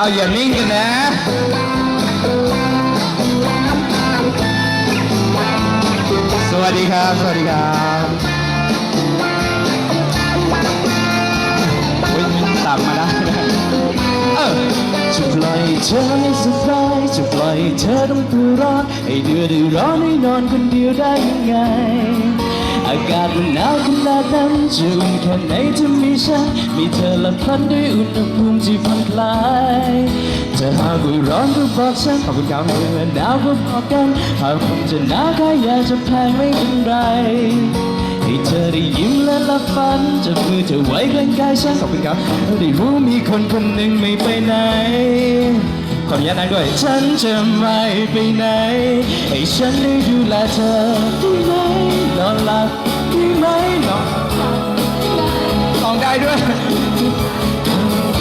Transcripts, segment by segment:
เอาอย่านิ่งกันนะสวัสดีครับ สวัสดีครับเฮ้ยตักมาได้เออจะปล่อยเธอให้สบายจะปล่อยเธอต้องตัวร้อนให้เดือดร้อนให้นอนคนเดียวได้ยังไง มันหนาวขนาดนั้นจะอุ่นแค่ไหนถ้ามีฉันมีเธอละพันด้วยอุณหภูมิที่ผ่อนคลายจะหากว่าร้อนก็บอกฉันขอบคุณครับเมื่อหนาวก็บอกกันหากผมจะหนาวแค่อยากจะแพงไม่เป็นไรให้เธอได้ยิ้มและลับฝันจับมือเธอไว้ใกล้ๆฉันขอบคุณครับได้รู้มีคนคนหนึ่งไม่ไปไหนขออนุญาตนั่งด้วย ฉันจะไม่ไปไหน ให้ฉันได้ดูแลเธอได้ไหมนอนหลับ ได้ไหมนอนลองได้ด้วย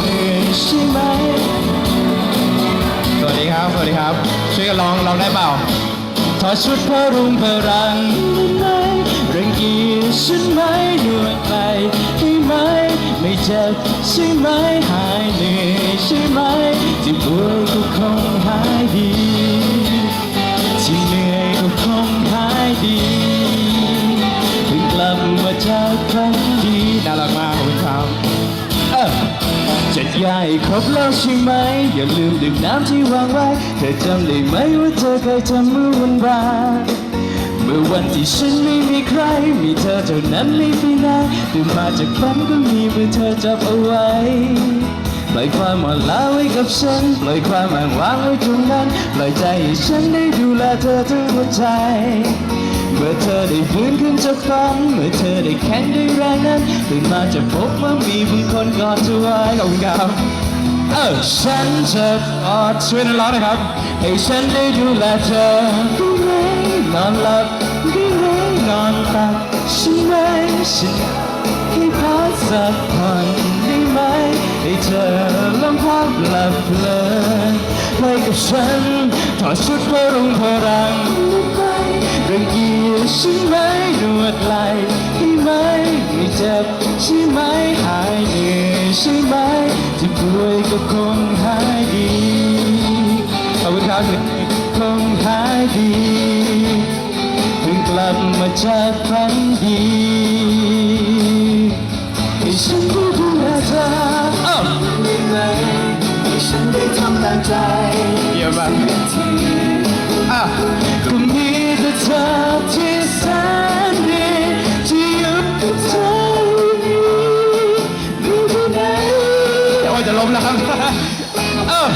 เหนื่อยใช่ไหมสวัสดีครับ สวัสดีครับ ช่วยกันร้องร้องได้เปล่าถอดชุดพรุงพรังได้ไหมรังเกียจฉันไหมเหนื่อยไปได้ไหม ไม่เจ็บใช่ไหมหายเหนื่อยใช่ไหมที่ป่วยก็คงหายดี จากครั้งดีน่ารักมากขอบคุณครับจะย้ายครบแล้วใช่ไหม อย่าลืมดื่มน้ำที่วางไว้ เธอจำได้ไหมว่าเธอเคยทำเมื่อวันวานเมื่อวันที่ฉันไม่มีใคร มีเธอเท่านั้นไม่ไปไหนตื่นมาจากฝันก็มีมือเธอจับเอาไว้ปล่อยความอ่อนล้าไว้กับฉัน ปล่อยความอ้างว้างไว้ตรงนั้น ปล่อยใจให้ฉันได้ดูแลเธอทั้งหัวใจ มื่อเธอได้ฟื้นขึ้นจากฝันเมื่อเธอได้แข็งได้แรงนั้นตื่นมาจะพบว่ามีบางคนกอดเธอไว้ขอบคุณครับเออฉันจะกอดช่วยนันร้องหนะครับ ให้ฉันได้ดูแลเธอได้ไหมนอนหลับได้ไหมนอนตักใช่ไหมฉันให้พักสักผ่อนได้ไหมให้เธอลำพักหลับเพลินไปกับฉันถอดชุดพรุงพรังได้ไหม รังเกียจใช่ไหมนวดไหล่ได้ไหมไม่เจ็บใช่ไหมหายเหนื่อยใช่ไหมที่ป่วยก็คงหายดีขอบคุณครับคงหายดีเพิ่งกลับมาจากฝันดี จะล้มแล้วครับเออ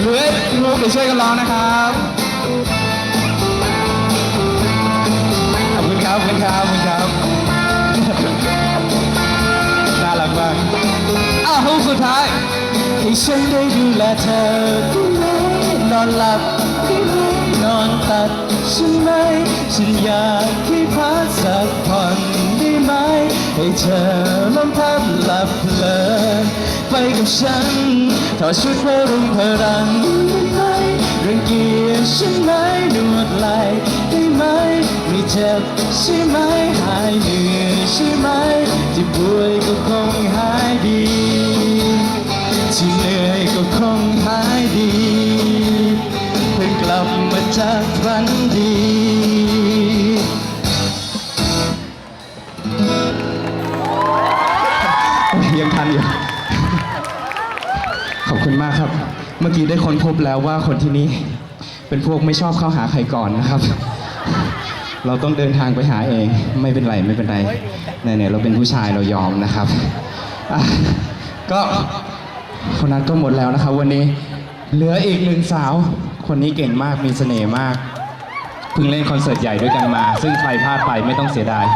เหลือลูกเดี๋ยวช่วยกันร้องนะครับขอบคุณครับขอบคุณครับขอบคุณครับน่ารักมากอ้าวฮุกสุดท้ายให้ฉันได้ดูแลเธอได้ไหมนอนหลับ อนตัดฉันไหมฉันอยากให้พักสักผ่อนได้ไหม ให้เธอลมพัดหลับเพลินไปกับฉันถอดชุดพรุงพรังได้ไหมรังเกียจฉันไหมนวดไหล่ได้ไหมไม่เจ็บใช่ไหมหายเหนื่อยใช่ไหมที่ป่วยก็คงหายดีที่เหนื่อยก็คงหายดี ลับมาจากฝันดียังทันอยู่ ขอบคุณมากครับ เมื่อกี้ได้ค้นพบแล้วว่าคนที่นี่เป็นพวกไม่ชอบเข้าหาใครก่อนนะครับ เราต้องเดินทางไปหาเอง ไม่เป็นไรไม่เป็นไรไหนๆเราเป็นผู้ชายเรายอมนะครับอะก็คนนั้นก็หมดแล้วนะครับ วันนี้เหลืออีกหนึ่งสาว คนนี้เก่งมากมีเสน่ห์มากเพิ่งเล่นคอนเสิร์ตใหญ่ด้วยกันมา ซึ่งใครพลาดไปไม่ต้องเสียดาย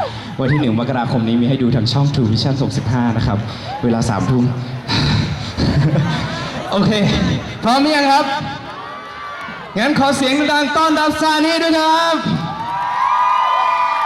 วันที่ 1 มกราคมนี้มีให้ดูทางช่อง True Vision 65 นะครับ เวลา3ทุ่มโอเค พร้อมหรือยังครับ งั้นขอเสียงดังต้อนรับซานี่ด้วยครับ